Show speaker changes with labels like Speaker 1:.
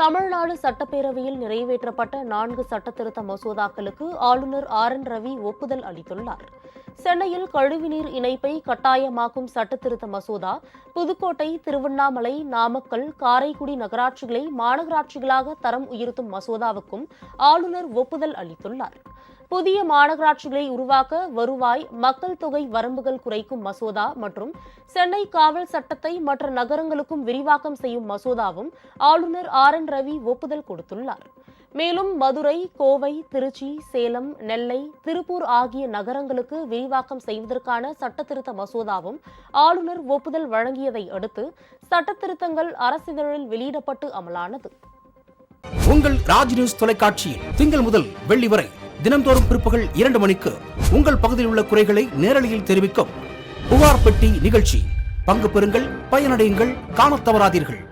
Speaker 1: தமிழ்நாடு சட்டப்பேரவையில் நிறைவேற்றப்பட்ட நான்கு சட்டத்திருத்த மசோதாக்களுக்கு ஆளுநர் ஆர் என் ரவி ஒப்புதல் அளித்துள்ளார். சென்னையில் கழிவுநீர் இணைப்பை கட்டாயமாக்கும் சட்டத்திருத்த மசோதா புதுக்கோட்டை திருவண்ணாமலை நாமக்கல் காரைக்குடி நகராட்சிகளை மாநகராட்சிகளாக தரம் உயர்த்தும் மசோதாவுக்கும் ஆளுநர் ஒப்புதல் அளித்துள்ளார். புதிய மாநகராட்சிகளை உருவாக்க வருவாய் மக்கள் தொகை வரம்புகள் குறைக்கும் மசோதா மற்றும் சென்னை காவல் சட்டத்தை மற்ற நகரங்களுக்கும் விரிவாக்கம் செய்யும் மசோதாவும் ஆளுநர் ஆர் என் ரவி ஒப்புதல் கொடுத்துள்ளார். மேலும் மதுரை கோவை திருச்சி சேலம் நெல்லை திருப்பூர் ஆகிய நகரங்களுக்கு விரிவாக்கம் செய்வதற்கான சட்டத்திருத்த மசோதாவும் ஆளுநர் ஒப்புதல் வழங்கியதை அடுத்து சட்டத்திருத்தங்கள் அரசிதழில் வெளியிடப்பட்டு அமலானது.
Speaker 2: உங்கள் ராஜ் நியூஸ் தொலைக்காட்சியில் திங்கள் முதல் வெள்ளி வரை தினந்தோறும் பிற்பகல் இரண்டு மணிக்கு உங்கள் பகுதியில் உள்ள குறைகளை நேரலையில் தெரிவிக்கும் புகார் பெட்டி நிகழ்ச்சி. பங்கு பெறுங்கள் பயனடையுங்கள் காணத் தவறாதீர்கள்.